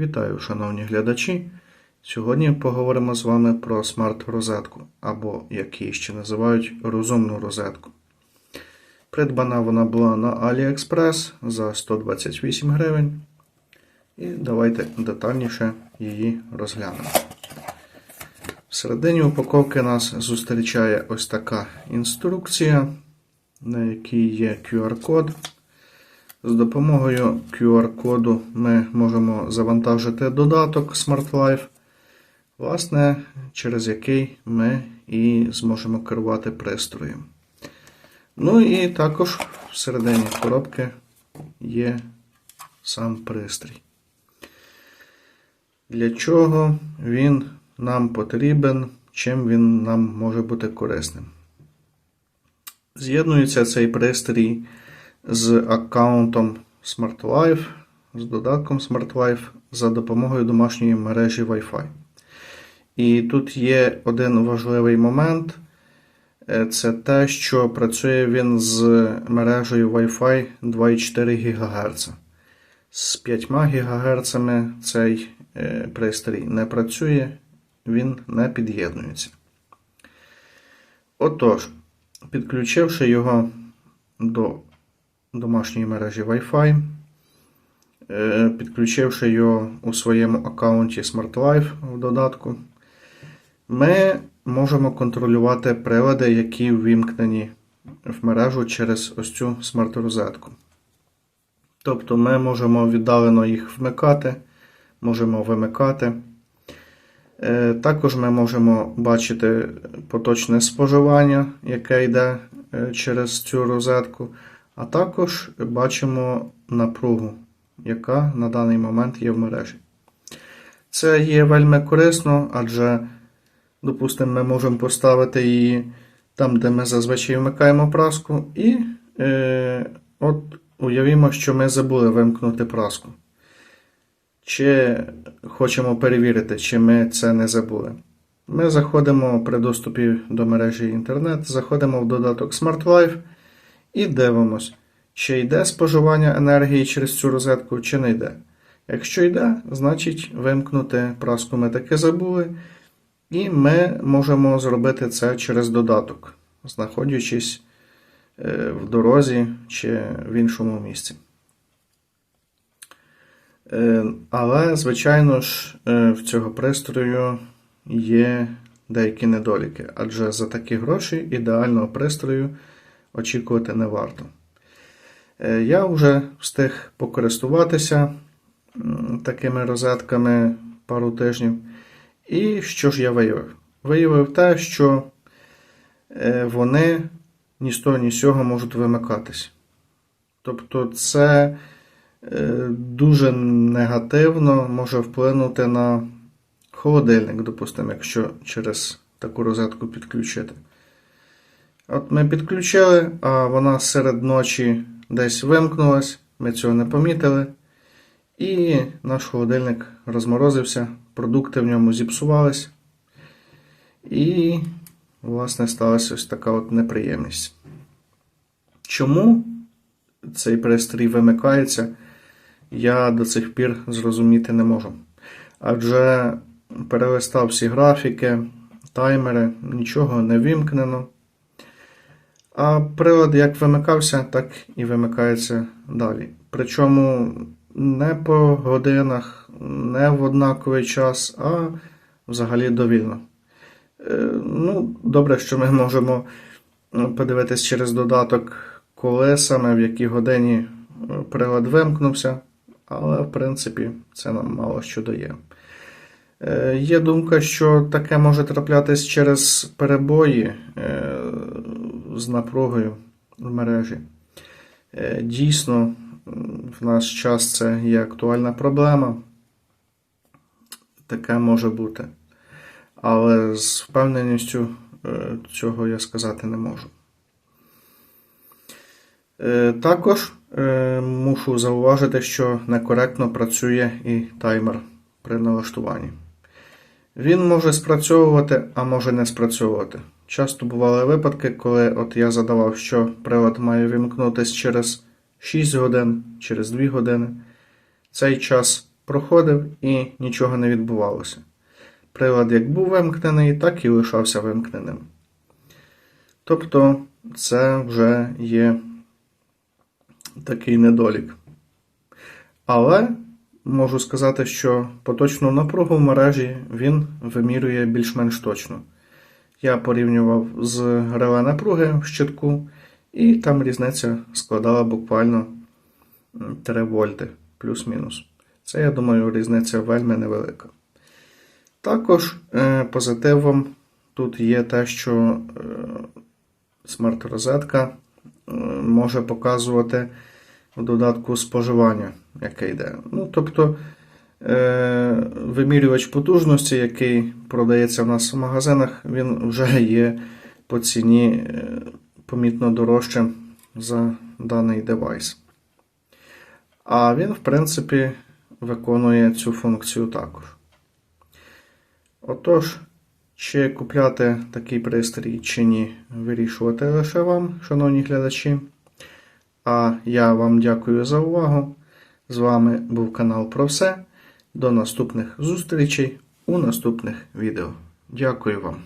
Вітаю, шановні глядачі! Сьогодні поговоримо з вами про смарт-розетку, або, як її ще називають, розумну розетку. Придбана вона була на AliExpress за 128 гривень. І давайте детальніше її розглянемо. Всередині упаковки нас зустрічає ось така інструкція, на якій є QR-код. З допомогою QR-коду ми можемо завантажити додаток Smart Life, власне, через який ми і зможемо керувати пристроєм. Ну і також всередині коробки є сам пристрій. Для чого він нам потрібен, чим він нам може бути корисним. З'єднується цей пристрій з аккаунтом Smart Life, з додатком Smart Life за допомогою домашньої мережі Wi-Fi. І тут є один важливий момент. Е, Це те, що працює він з мережею Wi-Fi 2,4 ГГц. З 5 ГГц цей е, пристрій не працює, він не під'єднується. Отож, підключивши його до домашньої мережі Wi-Fi, е, підключивши його у своєму аккаунті Smart Life в додатку, ми можемо контролювати прилади, які ввімкнені в мережу через ось цю смарт-розетку. Тобто ми можемо віддалено їх вмикати, можемо вимикати. Е, Також ми можемо бачити поточне споживання, яке йде е, через цю розетку, а також бачимо напругу, яка на даний момент є в мережі. Це є вельми корисно, адже, допустимо, ми можемо поставити її там, де ми зазвичай вмикаємо праску, і е, от уявімо, що ми забули вимкнути праску. Чи хочемо перевірити, чи ми це не забули. Ми заходимо при доступі до мережі інтернет, заходимо в додаток Smart Life і дивимось, чи йде споживання енергії через цю розетку, чи не йде. Якщо йде, значить вимкнути праску ми таки забули, і ми можемо зробити це через додаток, знаходячись е, в дорозі чи в іншому місці. Е, Але, звичайно ж, е, в цього пристрою є деякі недоліки, адже за такі гроші ідеального пристрою очікувати не варто. Е, Я вже встиг покористуватися такими розетками пару тижнів. І що ж я виявив? Виявив те, що е, вони ні з того, ні з цього можуть вимикатись. Тобто, це е, дуже негативно може вплинути на холодильник, допустимо, якщо через таку розетку підключити. От ми підключили, а вона серед ночі десь вимкнулась, ми цього не помітили. І наш холодильник розморозився, продукти в ньому зіпсувались. І, власне, сталася ось така от неприємність. Чому цей пристрій вимикається, я до цих пір зрозуміти не можу. Адже перелистав всі графіки, таймери, нічого не вимкнено. А прилад як вимикався, так і вимикається далі. Причому не по годинах, не в однаковий час, а взагалі довільно. Е, Ну, добре, що ми можемо подивитись через додаток, коли саме в якій годині прилад вимкнувся, але в принципі це нам мало що дає. Е, Є думка, що таке може траплятись через перебої е, з напругою в мережі. Е, Дійсно, в наш час це є актуальна проблема. Таке може бути. Але з впевненістю е, цього я сказати не можу. Е, Також мушу зауважити, що некоректно працює і таймер при налаштуванні. Він може спрацьовувати, а може не спрацьовувати. Часто бували випадки, коли от я задавав, що прилад має вимкнутися через 6 годин, через 2 години. Цей час проходив і нічого не відбувалося. Прилад як був вимкнений, так і лишався вимкненим. Тобто, це вже є такий недолік. Але можу сказати, що поточну напругу в мережі він вимірює більш-менш точно. Я порівнював з реле напруги в щитку, і там різниця складала буквально 3 вольти плюс-мінус. Це, я думаю, різниця вельми невелика. Також е, позитивом тут є те, що е, смарт-розетка е, може показувати в додатку споживання, яке йде. Ну, тобто вимірювач потужності, який продається в нас в магазинах, він вже є по ціні е, помітно дорожчим за даний девайс. А він, в принципі, виконує цю функцію також. Отож, чи купляти такий пристрій чи ні, вирішувати лише вам, шановні глядачі. А я вам дякую за увагу. З вами був канал Про все. До наступних зустрічей у наступних відео. Дякую вам.